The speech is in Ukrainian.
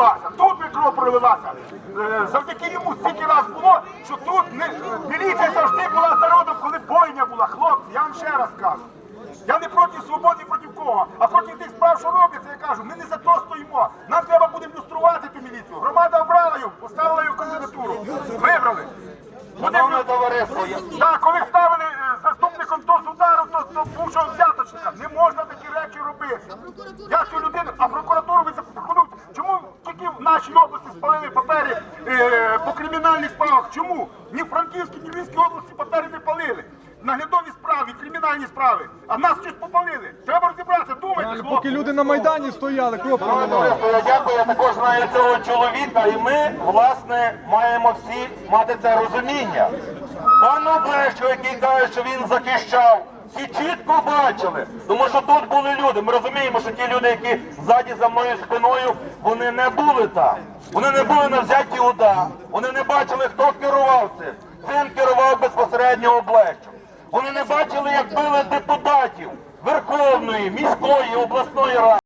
пролилася, тут би кров пролилася. Е, Завдяки йому стільки раз було, що тут не міліція завжди була з народом, коли бойня була. Хлопці, я вам ще раз кажу. Я не проти свободи, проти кого, а проти тих справ, що робляться, я кажу, ми не за то стоїмо. Нам треба буде люструвати ту міліцію. Громада обрала його, поставила його кандидатуру. Вибрали. Я- Так, коли ставили е, заступником то з удару, то, то бувшого взяточника. Не можна такі речі робити. Я цю людину, а прокуратуру ви запропонуєте. Чому тільки в нашій області спалили папери е, по кримінальних справах? Чому? Ні в Франківській, ні в Львівській області папери не палили. Наглядові справи, кримінальні справи. А нас щось попалили. Треба розібратися, думайте, Поки люди на Майдані стояли, Шановне я дякую, я також знаю цього чоловіка, і ми, власне, маємо всі мати це розуміння. Пану Блещу, який каже, що він захищав, всі чітко бачили, тому що тут були люди. Ми розуміємо, що ті люди, які ззаді за мною спиною, вони не були там. Вони не були на взяті уда. Вони не бачили, хто керував цим. Цим керував безпосередньо Облещу. Вони не бачили, як били депутатів Верховної, міської, обласної ради.